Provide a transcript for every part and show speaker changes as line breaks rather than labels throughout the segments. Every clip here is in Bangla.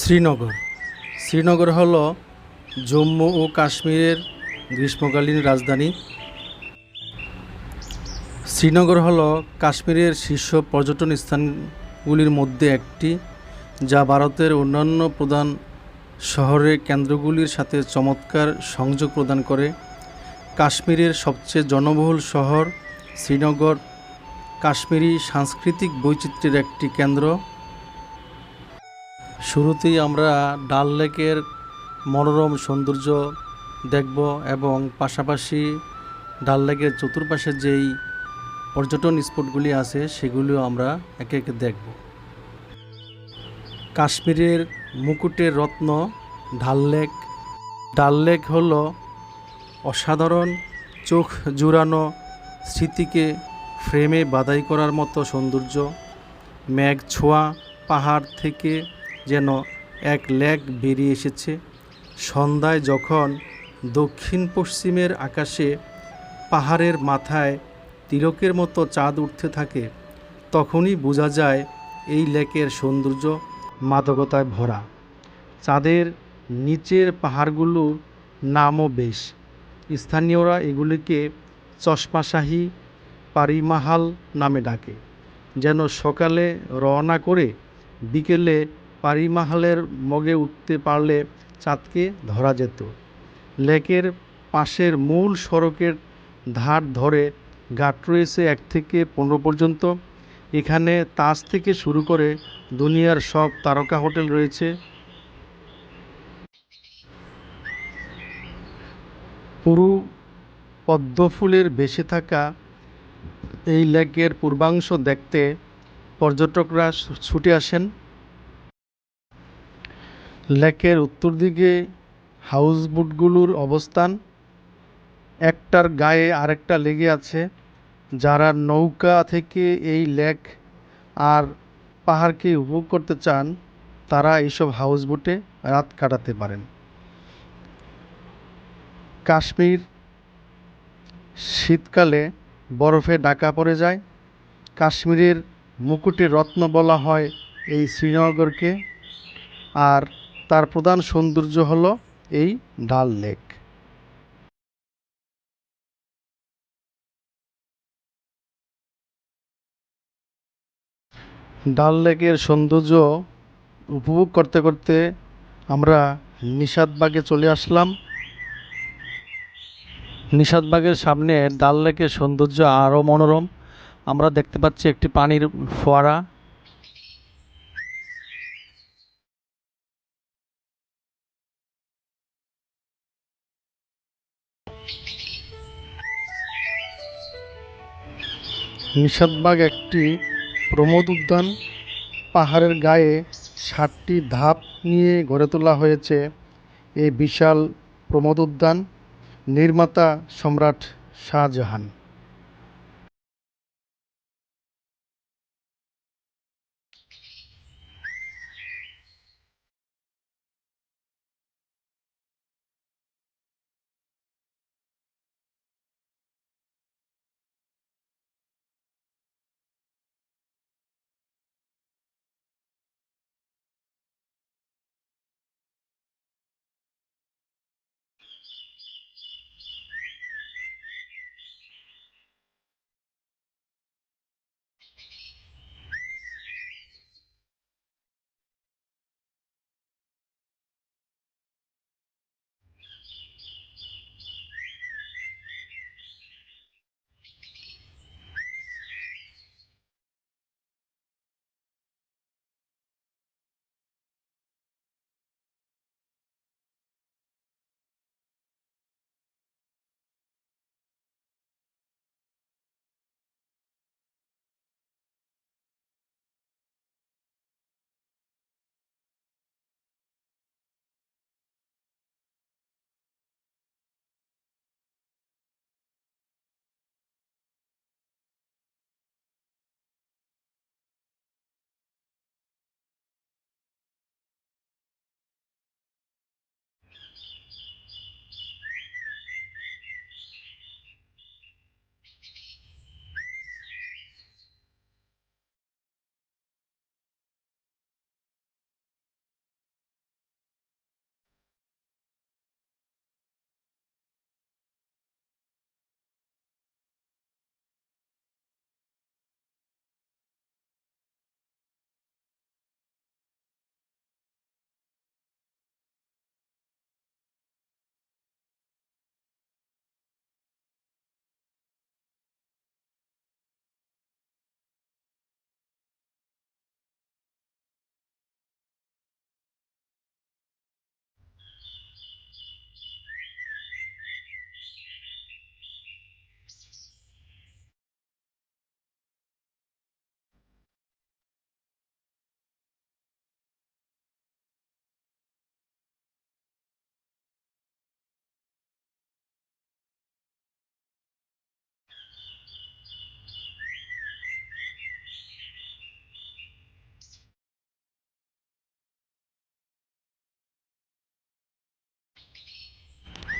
শ্রীনগর। শ্রীনগর হল জম্মু ও কাশ্মীরের গ্রীষ্মকালীন রাজধানী। শ্রীনগর হল কাশ্মীরের শীর্ষ পর্যটন স্থানগুলির মধ্যে একটি, যা ভারতের অন্যান্য প্রধান শহরের কেন্দ্রগুলির সাথে চমৎকার সংযোগ প্রদান করে। কাশ্মীরের সবচেয়ে জনবহুল শহর শ্রীনগর। কাশ্মীরি সাংস্কৃতিক বৈচিত্র্যের একটি কেন্দ্র। শুরুতেই আমরা ডাল লেকের মনোরম সৌন্দর্য দেখব এবং পাশাপাশি ডাল লেকের চতুর্পাশে যেই পর্যটন স্পটগুলি আছে, সেগুলিও আমরা একে একে দেখব। কাশ্মীরের মুকুটের রত্ন, ডাল লেক। ডাল লেক হল অসাধারণ চোখ জুড়ানো, স্মৃতিকে ফ্রেমে বাদাই করার মতো সৌন্দর্য। মেঘ ছোঁয়া পাহাড় থেকে যেন এক লেক বেরিয়ে এসেছে। সন্ধ্যায় যখন দক্ষিণ পশ্চিমের আকাশে পাহাড়ের মাথায় তিলকের মতো চাঁদ উঠতে থাকে, তখনই বোঝা যায় এই লেকের সৌন্দর্য মাদকতায় ভরা। চাঁদের নিচের পাহাড়গুলোর নামও বেশ। স্থানীয়রা এগুলিকে চশমাশাহী পারিমাহাল নামে ডাকে, যেন সকালে রওনা করে বিকেলে পারিমাহালের মগে উঠতে পারলে চাঁদকে ধরা যেত। লেকের পাশের মূল সড়কের ধার ধরে ঘাট রয়েছে এক থেকে পনেরো পর্যন্ত। এখানে তাজ থেকে শুরু করে দুনিয়ার সব তারকা হোটেল রয়েছে। পুরু পদ্ম ফুলের ভেসে থাকা এই লেকের পূর্বাংশ দেখতে পর্যটকরা ছুটে আসেন। লেকের উত্তর দিকে হাউসবোটগুলোর অবস্থান। একটার গায়ে আরেকটা লেগে আছে, যারা নৌকা থেকে এই লেক আর পাহাড়কে উপভোগ করতে চান, তারা এইসব হাউসবোটে রাত কাটাতে পারেন। কাশ্মীর শীতকালে বরফে ঢাকা পড়ে যায়। কাশ্মীরের মুকুটের রত্ন বলা হয় এই শ্রীনগরকে। আর তার প্রধান সৌন্দর্য হল এই ডাল লেক। ডাল লেকের সৌন্দর্য উপভোগ করতে করতে আমরা নিষাদবাগে চলে আসলাম। নিষাদবাগের সামনে ডাল লেকের সৌন্দর্য আরও মনোরম। আমরা দেখতে পাচ্ছি একটি পানির ফোয়ারা। নিষাদবাগ একটি প্রমোদ উদ্যান। পাহাড়ের গায়ে ষাটটি ধাপ নিয়ে গড়ে তোলা হয়েছে এই বিশাল প্রমোদ উদ্যান। নির্মাতা সম্রাট শাহজাহান।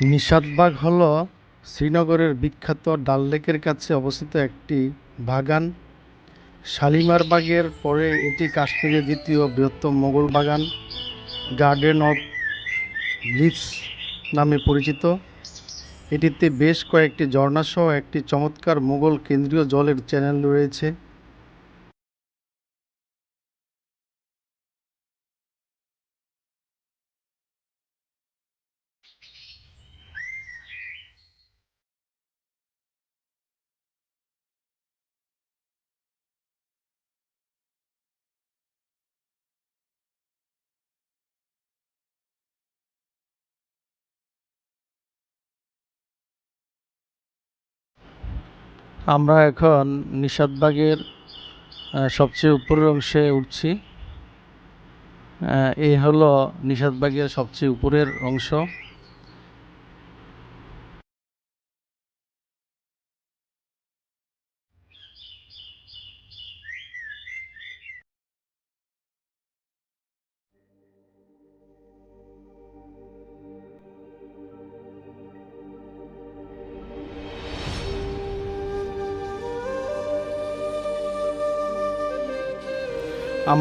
নিশাতবাগ হল শ্রীনগরের বিখ্যাত ডাল লেকের কাছে অবস্থিত একটি বাগান। শালিমার বাগের পরে এটি কাশ্মীরের দ্বিতীয় বৃহত্তম মোগল বাগান, গার্ডেন অফ লিভস নামে পরিচিত। এটিতে বেশ কয়েকটি ঝর্ণাসহ একটি চমৎকার মোগল কেন্দ্রীয় জলের চ্যানেল রয়েছে। আমরা এখন নিষাদবাগের সবচেয়ে উপরের অংশে উঠছি। এই হলো নিষাদবাগের সবচেয়ে উপরের অংশ।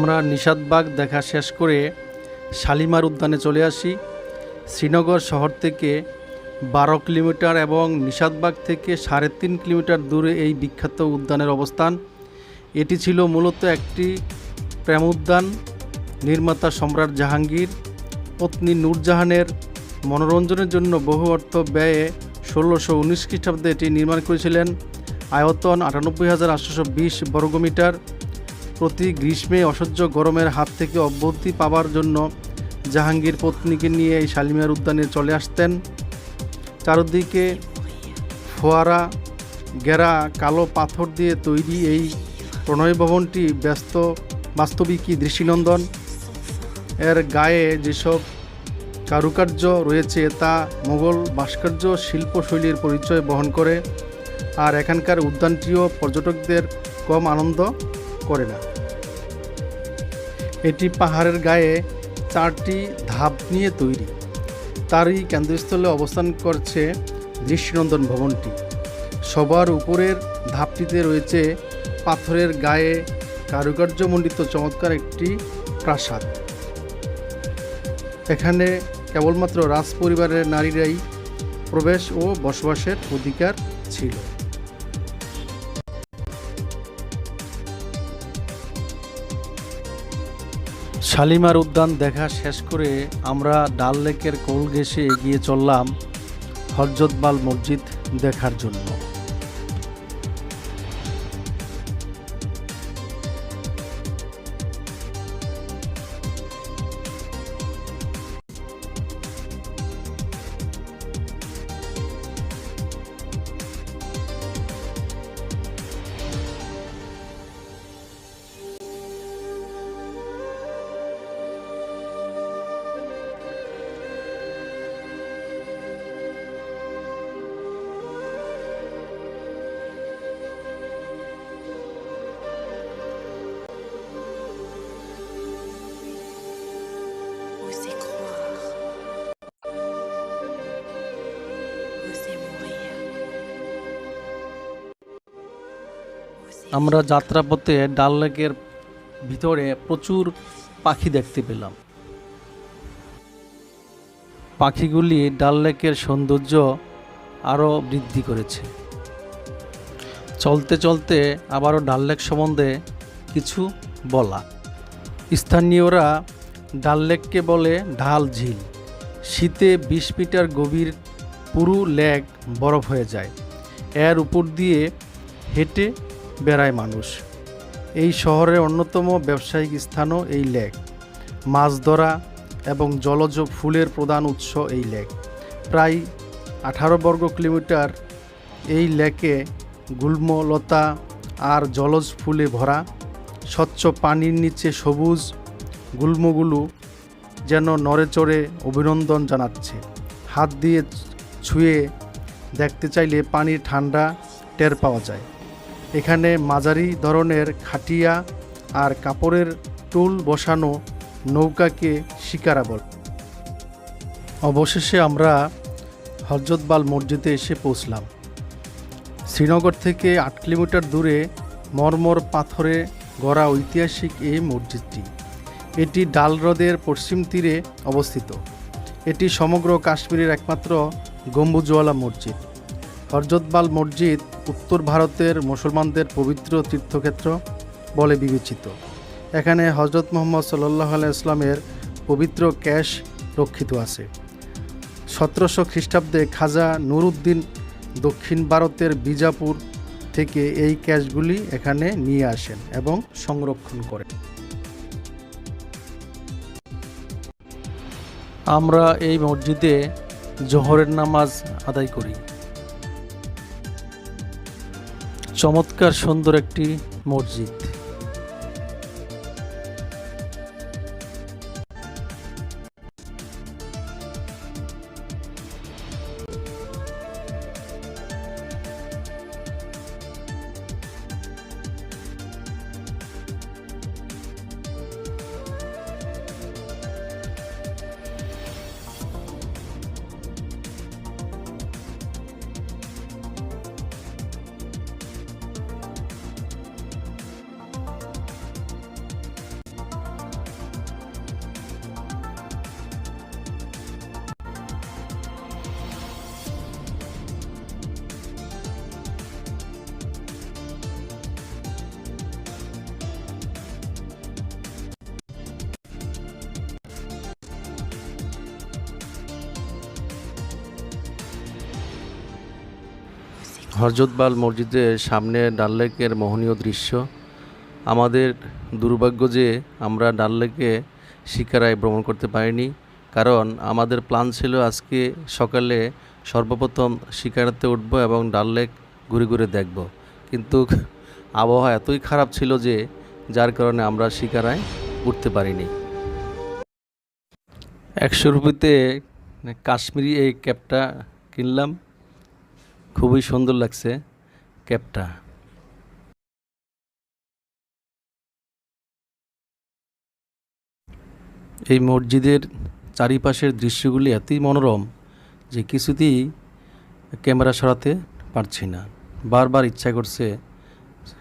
আমরা নিষাদবাগ দেখা শেষ করে শালিমার উদ্যানে চলে আসি। শ্রীনগর শহর থেকে বারো কিলোমিটার এবং নিষাদবাগ থেকে সাড়ে তিন কিলোমিটার দূরে এই বিখ্যাত উদ্যানের অবস্থান। এটি ছিল মূলত একটি প্রেম উদ্যান, নির্মাতা সম্রাট জাহাঙ্গীর, পত্নী নূরজাহানের মনোরঞ্জনের জন্য বহু অর্থ ব্যয়ে ষোলোশো উনিশ খ্রিস্টাব্দে এটি নির্মাণ করেছিলেন। আয়তন আটানব্বই হাজার আটশোশো বিশ বর্গমিটার। প্রতি গ্রীষ্মে অসহ্য গরমের হাত থেকে অব্যাহতি পাবার জন্য জাহাঙ্গীর পত্নীকে নিয়ে এই শালিমার উদ্যানে চলে আসতেন। চারদিকে ফোয়ারা, গেরা, কালো পাথর দিয়ে তৈরি এই প্রণয় ভবনটি ব্যস্ত, বাস্তবিকই দৃষ্টিনন্দন। এর গায়ে যেসব কারুকার্য রয়েছে তা মোগল ভাস্কর্য শিল্পশৈলীর পরিচয় বহন করে, আর এখানকার উদ্যানটিও পর্যটকদের কম আনন্দ করে না। এটি পাহাড়ের গায়ে চারটি ধাপ নিয়ে তৈরি। তারই কেন্দ্রস্থলে অবস্থান করছে দৃষ্টিনন্দন ভবনটি। সবার উপরের ধাপটিতে রয়েছে পাথরের গায়ে কারুকার্যমণ্ডিত চমৎকার একটি প্রাসাদ। এখানে কেবলমাত্র রাজ পরিবারের নারীরাই প্রবেশ ও বসবাসের অধিকার ছিল। শালিমার উদ্যান দেখা শেষ করে আমরা ডাল লেকের কোল ঘেসে এগিয়ে চললাম হরজতবাল মসজিদ দেখার জন্য। আমরা যাত্রাপথে ডাল লেকের ভিতরে প্রচুর পাখি দেখতে পেলাম। পাখিগুলি ডাল লেকের সৌন্দর্য আরও বৃদ্ধি করেছে। চলতে চলতে আবারও ডাল লেক সম্বন্ধে কিছু বলা। স্থানীয়রা ডাল লেককে বলে ঢাল ঝিল। শীতে বিশ মিটার গভীর পুরু লেক বরফ হয়ে যায়। এর উপর দিয়ে হেঁটে বেড়ায় মানুষ। এই শহরের অন্যতম ব্যবসায়িক স্থানও এই লেক। মাছ ধরা এবং জলজ ফুলের প্রধান উৎস এই লেক। প্রায় আঠারো বর্গ কিলোমিটার এই লেকে গুল্মলতা আর জলজ ফুলে ভরা, স্বচ্ছ পানির নিচে সবুজ গুল্মগুলো যেন নড়ে চড়ে অভিনন্দন জানাচ্ছে। হাত দিয়ে ছুঁয়ে দেখতে চাইলে পানির ঠান্ডা টের পাওয়া যায়। এখানে মাঝারি ধরনের খাটিয়া আর কাপড়ের টুল বসানো নৌকাকে শিকারা বল অবশেষে আমরা হজরতবাল মসজিদে এসে পৌঁছলাম। শ্রীনগর থেকে আট কিলোমিটার দূরে মরমর পাথরে গড়া ঐতিহাসিক এই মসজিদটি। এটি ডাল হ্রদের পশ্চিম তীরে অবস্থিত। এটি সমগ্র কাশ্মীরের একমাত্র গম্বুজওয়ালা মসজিদ। হরজতবাল মসজিদ উত্তর ভারতের মুসলমানদের পবিত্র তীর্থক্ষেত্র বলে বিবেচিত। এখানে হজরত মোহাম্মদ সাল্লাহ ইসলামের পবিত্র ক্যাশ রক্ষিত আছে। সতেরোশো খ্রিস্টাব্দে খাজা নুরুদ্দিন দক্ষিণ ভারতের বিজাপুর থেকে এই ক্যাশগুলি এখানে নিয়ে আসেন এবং সংরক্ষণ করেন। আমরা এই মসজিদে জোহরের নামাজ আদায় করি। চমৎকার সুন্দর একটি মসজিদ। হরজতবাল মসজিদের সামনে ডাল লেকের মোহনীয় দৃশ্য। আমাদের দুর্ভাগ্য যে আমরা ডাল লেকে শিকারায় ভ্রমণ করতে পারিনি, কারণ আমাদের প্ল্যান ছিল আজকে সকালে সর্বপ্রথম শিকারাতে উঠবো এবং ডাল লেক ঘুরে ঘুরে দেখব। কিন্তু আবহাওয়া এতই খারাপ ছিল যে যার কারণে আমরা শিকারায় উঠতে পারিনি। একশো রুপিতে কাশ্মীরি এই ক্যাবটা কিনলাম। খুবই সুন্দর লাগছে ক্যাবটা। এই মসজিদের চারিপাশের দৃশ্যগুলি এতই মনোরম যে কিছুতেই ক্যামেরা সরাতে পারছি না। বারবার ইচ্ছা করছে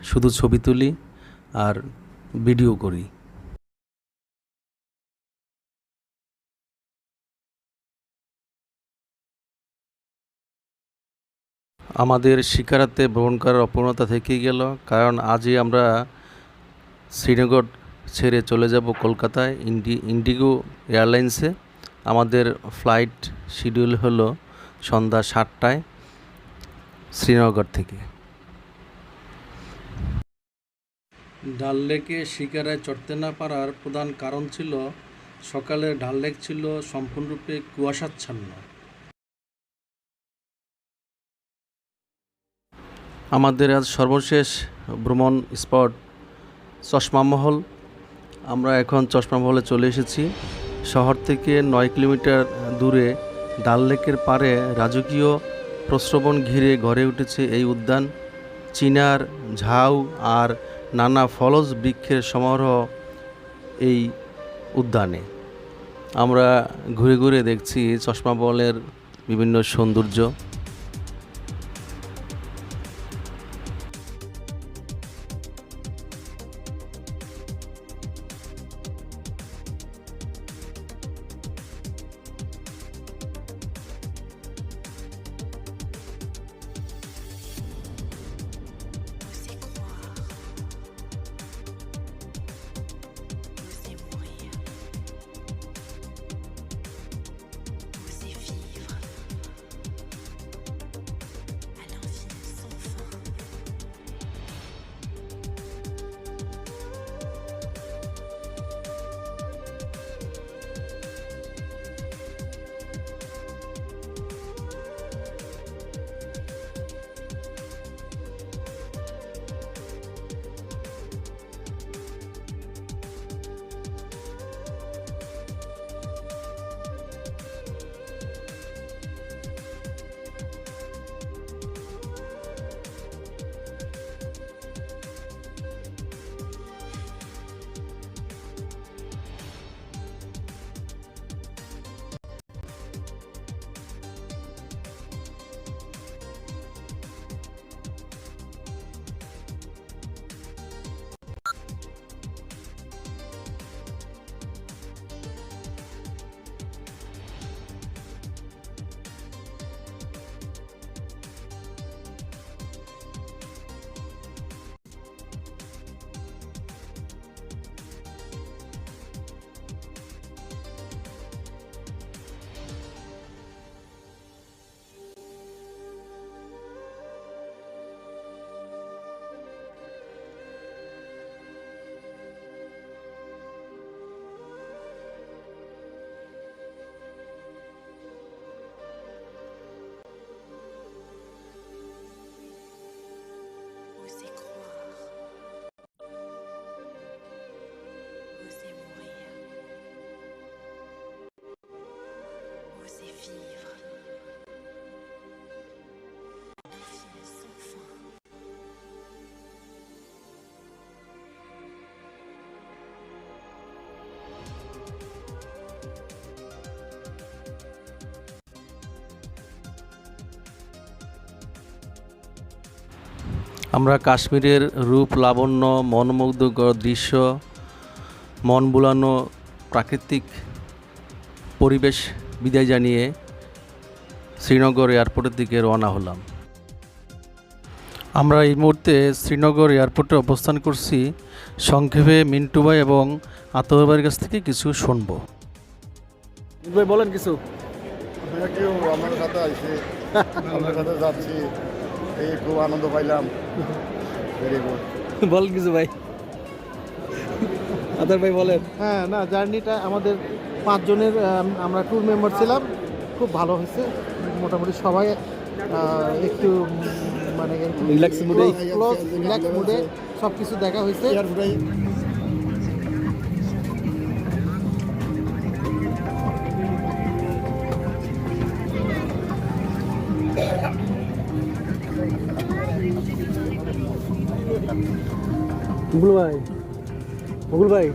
শুধু ছবি তুলি আর ভিডিও করি। আমাদের শিকারাতে ভ্রমণ করার অপূর্ণতা থেকেই গেল, কারণ আজই আমরা শ্রীনগর ছেড়ে চলে যাব কলকাতায়, ইন্ডি, ইন্ডিগো এয়ারলাইন্সে। আমাদের ফ্লাইট শিডিউল হলো সন্ধ্যা সাতটায় শ্রীনগর থেকে। ডাল লেকে শিকারায় চড়তে না পারার প্রধান কারণ ছিল, সকালে ডাল লেক ছিল সম্পূর্ণরূপে কুয়াশাচ্ছন্ন। আমাদের আজ সর্বশেষ ভ্রমণ স্পট চশমা মহল আমরা এখন চশমা মহলে চলে এসেছি। শহর থেকে নয় কিলোমিটার দূরে ডাল লেকের পাড়ে রাজকীয় প্রশ্রবণ ঘিরে গড়ে উঠেছে এই উদ্যান। চিনার ঝাউ আর নানা ফলজ বৃক্ষের সমারোহ এই উদ্যানে। আমরা ঘুরে ঘুরে দেখছি চশমামহলের বিভিন্ন সৌন্দর্য। আমরা কাশ্মীরের রূপ লাবণ্য মনমুগ্ধকর দৃশ্য মন বুলানো প্রাকৃতিক পরিবেশ বিদায় জানিয়ে শ্রীনগর এয়ারপোর্টের দিকে রওনা হলাম। আমরা এই মুহূর্তে শ্রীনগর এয়ারপোর্টে অবস্থান করছি। সংক্ষেপে মিন্টু ভাই এবং আতর ভাইয়ের কাছ থেকে কিছু শুনব। ভাই বলেন কিছু।
কেউ আমার সাথে সাথে যাচ্ছি। এই খুব আনন্দ পাইলাম। ভেরি গুড
বলেন কিছু ভাই। আদার ভাই বলেন।
হ্যাঁ না জার্নিটা আমাদের পাঁচজনের আমরা ট্যুর মেম্বার ছিলাম। খুব ভালো হয়েছে। মোটামুটি সবাই একটু মানে
রিল্যাক্স মুডে।
রিল্যাক্স মুডে সব কিছু দেখা হয়েছে।
এয়ারপোর্টে
মুকুল ভাই মুকুল ভাই